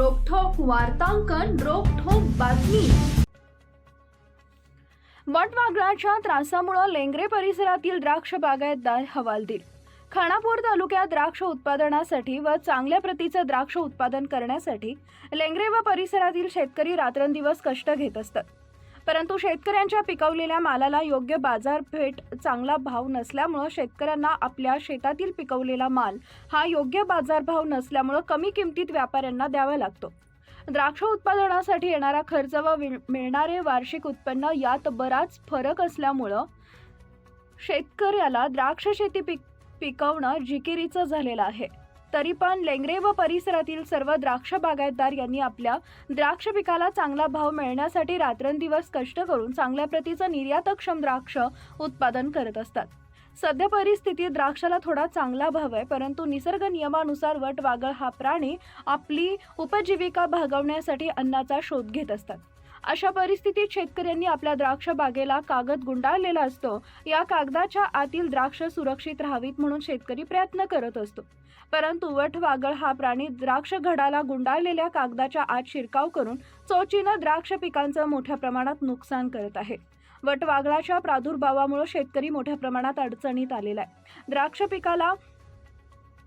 वार्तांकन रोखोक बातमी. वटवागळाच्या त्रासामुळे लेंगरे परिसरातील द्राक्ष बागायतदार हवालदिल. खानापूर तालुक्यात द्राक्ष उत्पादनासाठी व चांगल्या प्रतीचं द्राक्ष उत्पादन करण्यासाठी लेंगरे व परिसरातील शेतकरी रात्रंदिवस कष्ट घेत असतात. परंतु शेतकऱ्यांच्या पिकवलेल्या मालाला योग्य बाजारपेठ चांगला भाव नसल्यामुळं शेतकऱ्यांना आपल्या शेतातील पिकवलेला माल हा योग्य बाजारभाव नसल्यामुळं कमी किमतीत व्यापाऱ्यांना द्यावा लागतो. द्राक्ष उत्पादनासाठी येणारा खर्च व मिळणारे वार्षिक उत्पन्न यात बराच फरक असल्यामुळं शेतकऱ्याला द्राक्ष शेती पिक पिकवणं जिकिरीचं झालेलं आहे. तरी पण लेंगरे व परिसरातील सर्व द्राक्ष बागायतदार यांनी आपल्या द्राक्ष पिकाला चांगला भाव मिळण्यासाठी रात्रंदिवस कष्ट करून चांगल्या प्रतीचं निर्यातक्षम द्राक्ष उत्पादन करत असतात. सध्या परिस्थितीत द्राक्षाला थोडा चांगला भाव आहे परंतु निसर्ग नियमानुसार वटवागळ हा प्राणी आपली उपजीविका भागवण्यासाठी अन्नाचा शोध घेत असतात. अशा परिस्थितीत शेतकऱ्यांनी आपल्या द्राक्ष बागेला कागद गुंडाळलेला असतो. या कागदाच्या आतील द्राक्ष सुरक्षित राहावीत म्हणून शेतकरी प्रयत्न करत असतो. परंतु वटवागळ हा प्राणी द्राक्ष घडाला गुंडाळलेल्या कागदाच्या आत शिरकाव करून चोचीनं द्राक्ष पिकांचं मोठ्या प्रमाणात नुकसान करत आहे. वटवागळाच्या प्रादुर्भावामुळे शेतकरी मोठ्या प्रमाणात अडचणीत आलेला आहे. द्राक्ष पिकाला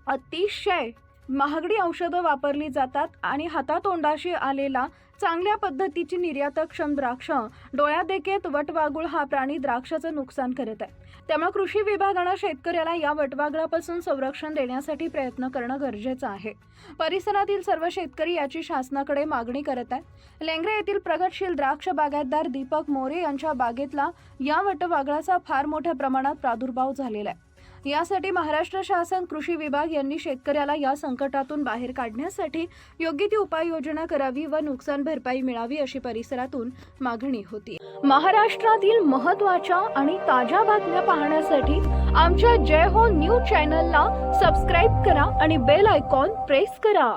अतिशय महागडी औषधं वापरली जातात आणि हातातोंडाशी आलेला चांगल्या पद्धतीची निर्यातक्षम द्राक्ष डोळ्यादेखेत वटवागुळ हा प्राणी द्राक्षाचं नुकसान करत आहे. त्यामुळे कृषी विभागानं शेतकऱ्याला या वटवागळापासून संरक्षण देण्यासाठी प्रयत्न करणं गरजेचं आहे. परिसरातील सर्व शेतकरी याची शासनाकडे मागणी करत आहेत. लेंगरे येथील प्रगतशील द्राक्ष बागायतदार दीपक मोरे यांच्या बागेतला या वटवागळाचा फार मोठ्या प्रमाणात प्रादुर्भाव झालेला आहे. यासाठी महाराष्ट्र शासन कृषी विभाग यांनी शेतकऱ्याला या संकटातून बाहेर काढण्यासाठी योग्य ती उपाययोजना करावी व नुकसान भरपाई मिळावी अशी परिसरातून मागणी होती. महाराष्ट्रातील महत्त्वाच्या आणि ताज्या बातम्या पाहण्यासाठी आमच्या जय हो न्यूज चॅनलला सबस्क्राईब करा आणि बेल आयकॉन प्रेस करा.